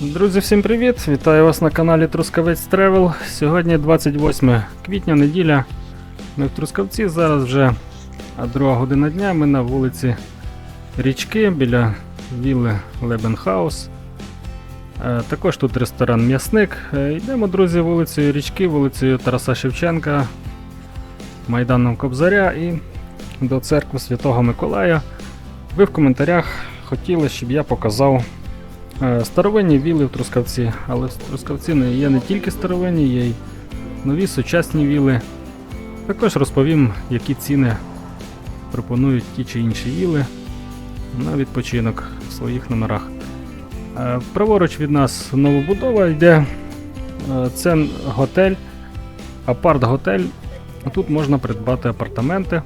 Друзі, всім привіт! Вітаю вас на каналі Трускавець Тревел. Сьогодні 28 квітня, неділя. Ми в Трускавці. Зараз вже друга година дня. Ми на вулиці Річки біля вілли Лебенхаус. Е, Також тут ресторан М'ясник. Е, Йдемо, друзі, вулицею Річки, вулицею Тараса Шевченка, Майданом Кобзаря і до церкви Святого Миколая. Ви в коментарях хотіли, щоб я показав Старовинні віли в Трускавці, але в Трускавці є не тільки старовинні, є й нові сучасні віли. Також розповім, які ціни пропонують ті чи інші віли на відпочинок в своїх номерах. Е, Праворуч від нас новобудова йде. Е, Це готель, апарт-готель. Тут можна придбати апартаменти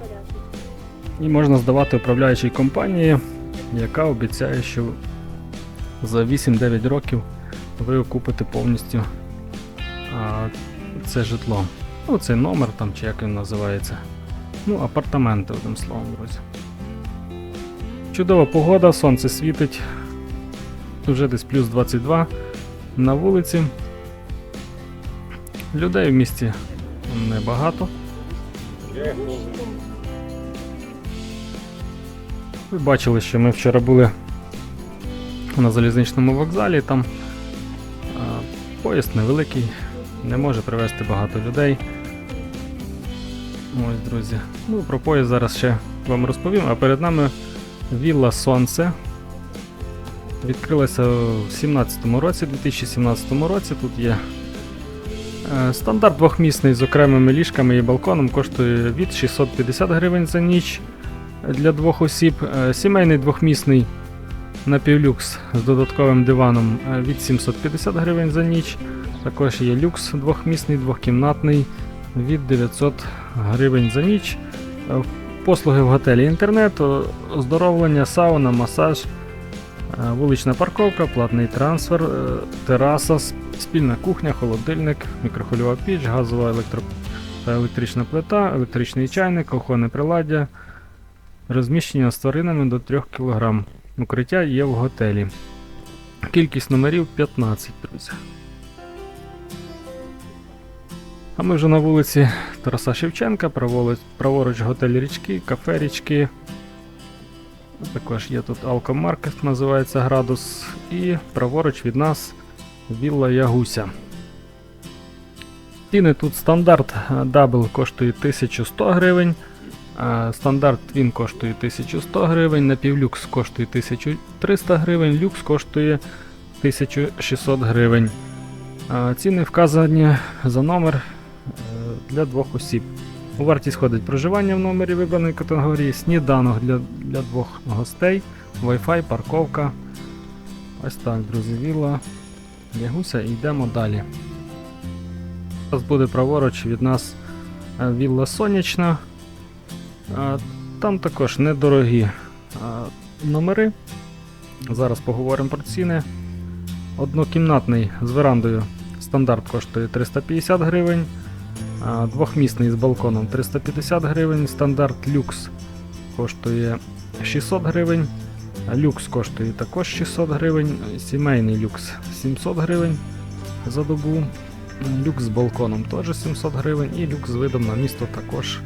і можна здавати управляючій компанії, яка обіцяє, що за 8-9 років ви окупите повністю а, це житло. Ну, цей номер там, чи як він називається. Ну, апартаменти, одним словом, друзі. Чудова погода, сонце світить. Вже десь плюс 22 на вулиці. Людей в місті небагато. Ви бачили, що ми вчора були на залізничному вокзалі. Там поїзд невеликий, не може привезти багато людей. Ось, друзі. Ну, про поїзд зараз ще вам розповім, а перед нами Вілла Сонце. Відкрилася в 17-му році, 2017 році. Тут є е, стандарт двохмісний з окремими ліжками і балконом, коштує від 650 гривень за ніч для двох осіб. Е, Сімейний двохмісний напівлюкс з додатковим диваном е, від 750 гривень за ніч. Також є люкс двохмісний, двохкімнатний від 900 гривень за ніч. Е, Послуги в готелі інтернет, оздоровлення, сауна, масаж, е, вулична парковка, платний трансфер, тераса, спільна кухня, холодильник, мікрохвильова піч, газова електро... та електрична плита, електричний чайник, кухонне приладдя, розміщення з тваринами до 3 кг. Укриття є в готелі. Кількість номерів 15, друзі. А ми вже на вулиці Тараса Шевченка, праворуч, готель річки, кафе річки. Також є тут алкомаркет, називається Градус. І праворуч від нас Вілла Ягуся. Ціни тут стандарт дабл коштує 1100 гривень. Стандарт Twin коштує 1100 гривень, напівлюкс коштує 1300 гривень, люкс коштує 1600 гривень. Ціни вказані за номер е, для двох осіб. У вартість входить проживання в номері вибраної категорії, сніданок для, для двох гостей, Wi-Fi, парковка. Ось так, друзі, вілла. Ягуся і йдемо далі. Зараз буде праворуч від нас е, вілла сонячна. Там також недорогі номери. Зараз поговоримо про ціни. Однокімнатний з верандою стандарт коштує 350 гривень. Двохмісний з балконом 350 гривень. Стандарт люкс коштує 600 гривень. Люкс коштує також 600 гривень. Сімейний люкс 700 гривень за добу. Люкс з балконом теж 700 гривень. І люкс з видом на місто також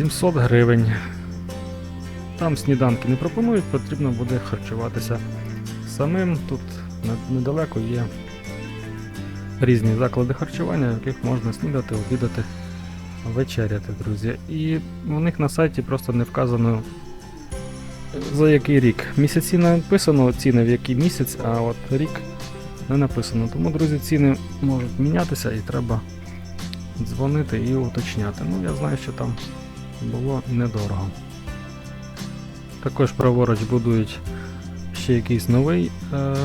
700 гривень. Там сніданки не пропонують, потрібно буде харчуватися самим. Тут недалеко є різні заклади харчування, в яких можна снідати, обідати, вечеряти, друзі. І у них на сайті просто не вказано за який рік. Місяці написано ціни в який місяць, а от рік не написано. Тому, друзі, ціни можуть мінятися і треба дзвонити і уточняти. Ну, я знаю, що там було недорого. Також праворуч будують ще якийсь новий е,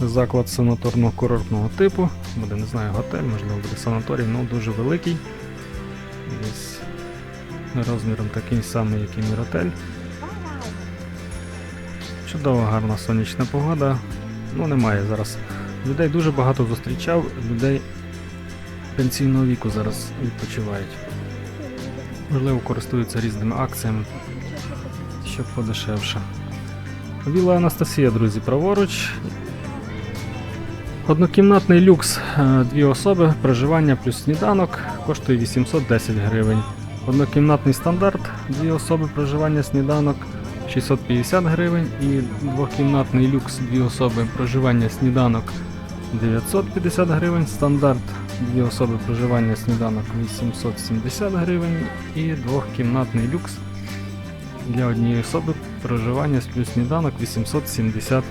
заклад санаторно-курортного типу. Буде, не знаю, готель, можливо, буде санаторій, але дуже великий. Десь розміром такий самий, як і Міротель. Чудова, гарна сонячна погода. Ну, немає зараз. Людей дуже багато зустрічав, людей пенсійного віку зараз відпочивають. Можливо, користуються різними акціями, щоб подешевше. Віла Анастасія, друзі, праворуч. Однокімнатний люкс, е, дві особи, проживання плюс сніданок коштує 810 гривень. Однокімнатний стандарт, дві особи, проживання, сніданок 650 гривень. І двокімнатний люкс, дві особи, проживання, сніданок 950 гривень. Стандарт, дві особи, проживання, сніданок 870 гривень. І двохкімнатний люкс для однієї особи, проживання плюс сніданок 870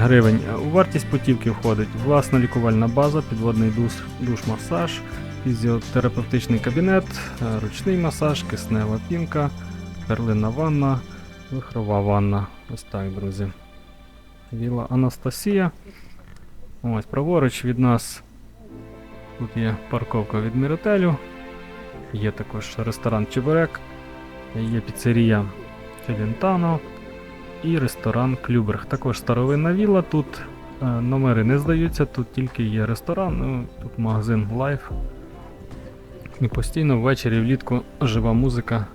гривень. У вартість путівки входить власна лікувальна база, підводний душ, душ-масаж, фізіотерапевтичний кабінет, ручний масаж, киснева пінка, перлина ванна, вихрова ванна. Ось так, друзі. Віла Анастасія. Ось праворуч від нас. Тут є парковка від Міротелю. Є також ресторан Чебурек, є піцерія Філінтано і ресторан Клюберг. Також старовинна вілла. Тут е, номери не здаються, тут тільки є ресторан, ну, тут магазин Life. І постійно ввечері влітку жива музика.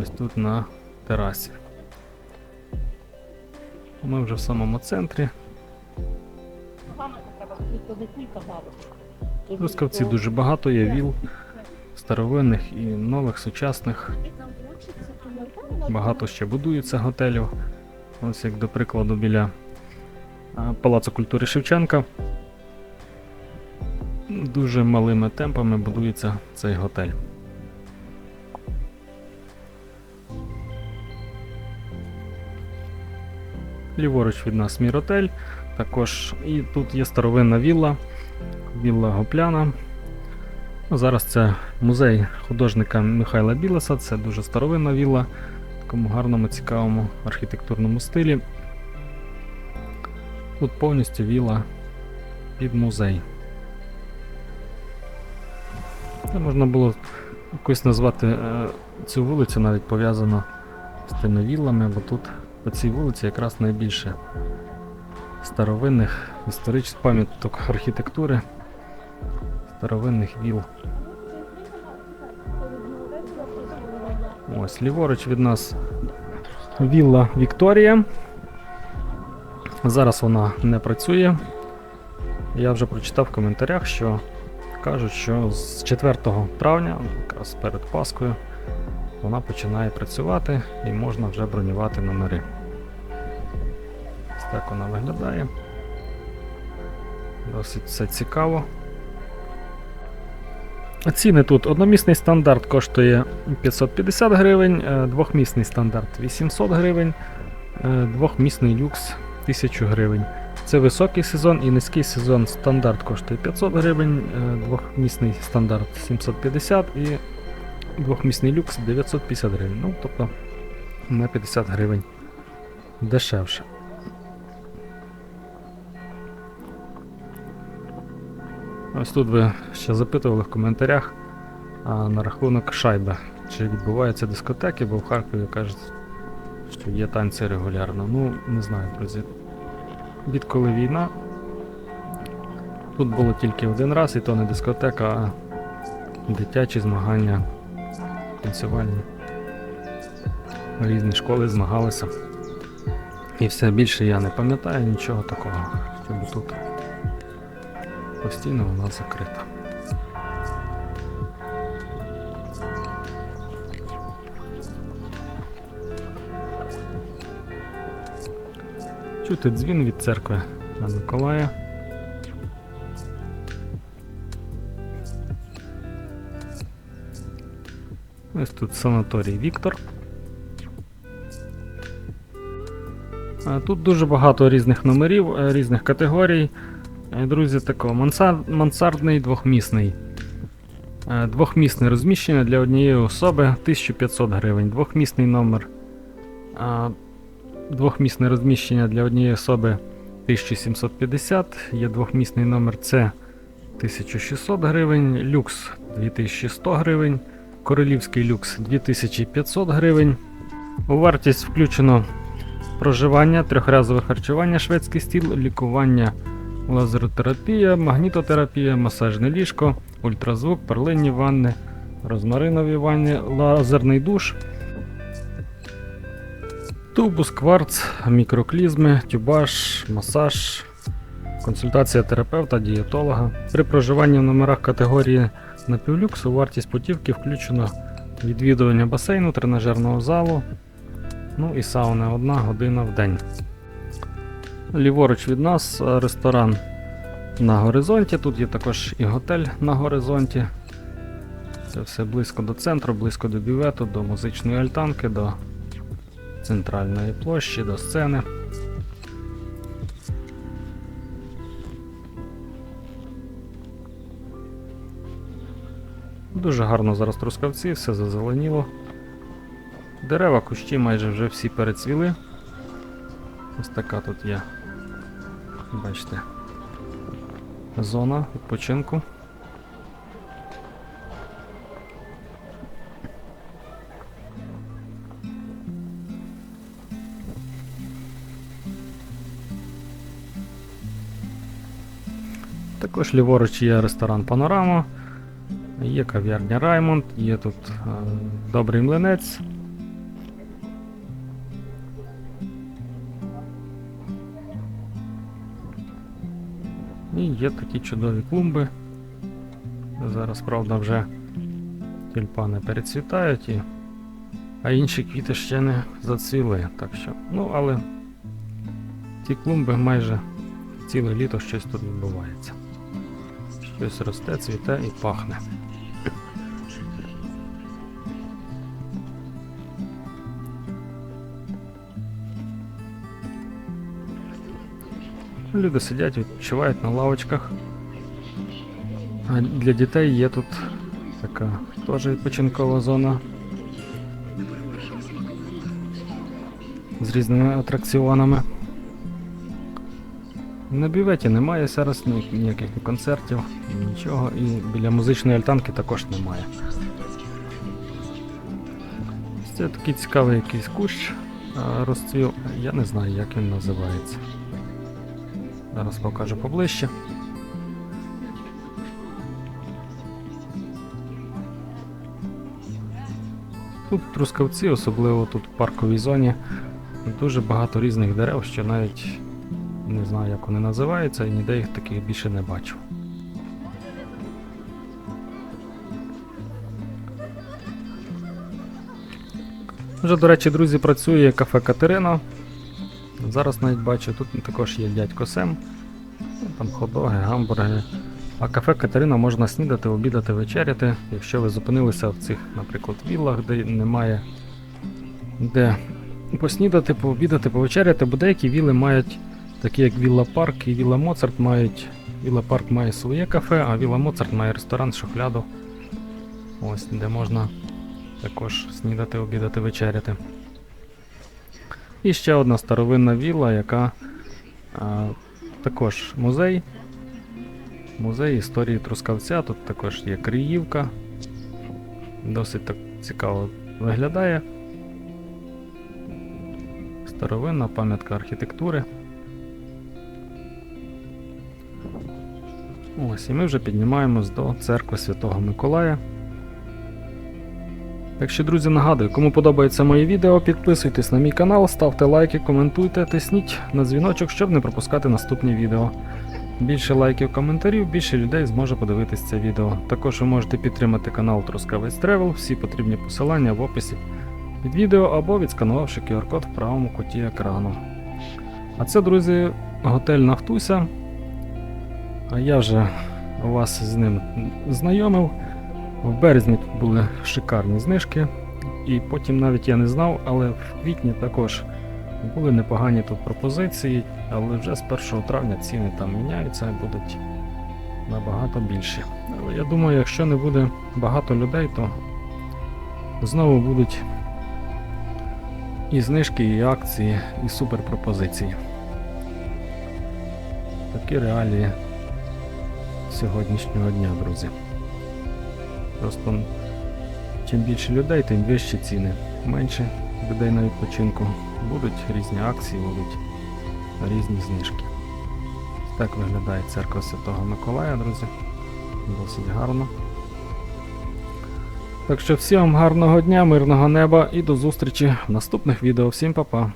Ось тут на терасі. Ми вже в самому центрі. Трускавці дуже багато є віл, старовинних і нових, сучасних. Багато ще будується готелів. Ось як до прикладу біля Палацу культури Шевченка. Дуже малими темпами будується цей готель. Ліворуч від нас Міротель. Також і тут є старовинна вілла, вілла Гопляна. Ну, Зараз це музей художника Михайла Білеса, це дуже старовинна вілла в такому гарному, цікавому архітектурному стилі. Тут повністю вілла під музей. Це можна було якось назвати е, цю вулицю навіть пов'язано з тими віллами, бо тут по цій вулиці якраз найбільше старовинних історичних пам'яток архітектури, старовинних віл. Ось ліворуч від нас вілла Вікторія. Зараз вона не працює. Я вже прочитав в коментарях, що кажуть, що з 4 травня, якраз перед Паскою, вона починає працювати і можна вже бронювати номери. Ось так вона виглядає. Досить все цікаво. Ціни тут одномісний стандарт коштує 550 гривень, е, двохмісний стандарт 800 гривень, е, двохмісний люкс 1000 гривень. Це високий сезон і низький сезон стандарт коштує 500 гривень, е, двохмісний стандарт 750 і двохмісний люкс 950 гривень. Ну, тобто на 50 гривень дешевше. Ось тут ви ще запитували в коментарях а, на рахунок шайби. Чи відбуваються дискотеки, бо в Харкові кажуть, що є танці регулярно. Ну, не знаю, друзі. Відколи війна. Тут було тільки один раз, і то не дискотека, а дитячі змагання танцювальні. Різні школи змагалися. І все більше я не пам'ятаю нічого такого, щоб тут постійно вона закрита. Чути дзвін від церкви на Миколая. Ось тут санаторій Віктор. Е, Тут дуже багато різних номерів, е, різних категорій. Е, Друзі, такого мансар... мансардний двохмісний. Е, Двохмісне розміщення для однієї особи 1500 гривень. Двохмісний номер. Е, Двохмісне розміщення для однієї особи 1750. Є двохмісний номер С 1600 гривень. Люкс 2100 гривень. Королівський люкс 2500 гривень. У вартість включено проживання, трьохразове харчування, шведський стіл, лікування, лазеротерапія, магнітотерапія, масажне ліжко, ультразвук, перлинні ванни, розмаринові ванни, лазерний душ, тубус, кварц, мікроклізми, тюбаш, масаж, консультація терапевта, дієтолога. При проживанні в номерах категорії напівлюкс у вартість путівки включено відвідування басейну, тренажерного залу, ну і сауни одна година в день. Ліворуч від нас е, ресторан на горизонті. Тут є також і готель на горизонті. Це все близько до центру, близько до бювету, до музичної альтанки, до центральної площі, до сцени. Дуже гарно зараз трускавці, все зазеленіло. Дерева, кущі майже вже всі перецвіли. Ось така тут є. Бачите. Зона відпочинку. Також ліворуч є ресторан Панорама, є кав'ярня Раймонд, є тут е, добрий млинець. І є такі чудові клумби. Зараз, правда, вже тюльпани перецвітають, і... а інші квіти ще не зацвіли. Так що, ну, але ці клумби майже ціле літо щось тут відбувається. Щось росте, цвіте і пахне. Люди сидять, відпочивають на лавочках. А для дітей є тут така теж відпочинкова зона. З різними атракціонами. На бюветі немає зараз ніяких концертів, нічого, і біля музичної альтанки також немає. Це такий цікавий якийсь кущ розцвів, я не знаю, як він називається. Зараз покажу поближче. Тут трускавці, особливо тут в парковій зоні, дуже багато різних дерев, що навіть не знаю, як вони називаються, і ніде їх таких більше не бачу. Вже, до речі, друзі, працює кафе Катерина. Зараз навіть бачу, тут також є дядько Сем. Там хот-доги, гамбурги. А кафе Катерина можна снідати, обідати, вечеряти, якщо ви зупинилися в цих, наприклад, віллах, де немає де поснідати, пообідати, повечеряти, бо деякі віли мають, такі як Вілла Парк і Вілла Моцарт мають. Вілла Парк має своє кафе, а Вілла Моцарт має ресторан шухляду. Ось, де можна також снідати, обідати, вечеряти. І ще одна старовинна вілла, яка а, також музей. Музей історії Трускавця. Тут також є Криївка. Досить так цікаво виглядає. Старовинна пам'ятка архітектури. Ось, і ми вже піднімаємось до церкви Святого Миколая. Так що, друзі, нагадую, кому подобається моє відео, підписуйтесь на мій канал, ставте лайки, коментуйте, тисніть на дзвіночок, щоб не пропускати наступні відео. Більше лайків, коментарів, більше людей зможе подивитись це відео. Також ви можете підтримати канал Трускавець Тревел, всі потрібні посилання в описі під відео або відсканувавши QR-код в правому куті екрану. А це, друзі, готель Нафтуся. А я вже вас з ним знайомив. В березні тут були шикарні знижки, і потім навіть я не знав, але в квітні також були непогані тут пропозиції, але вже з 1 травня ціни там міняються і будуть набагато більші. Але я думаю, якщо не буде багато людей, то знову будуть і знижки, і акції, і суперпропозиції. Такі реалії сьогоднішнього дня, друзі. Просто чим більше людей, тим вищі ціни. Менше людей на відпочинку. Будуть різні акції, будуть різні знижки. Так виглядає церква Святого Миколая, друзі. Досить гарно. Так що всім гарного дня, мирного неба і до зустрічі в наступних відео. Всім па-па!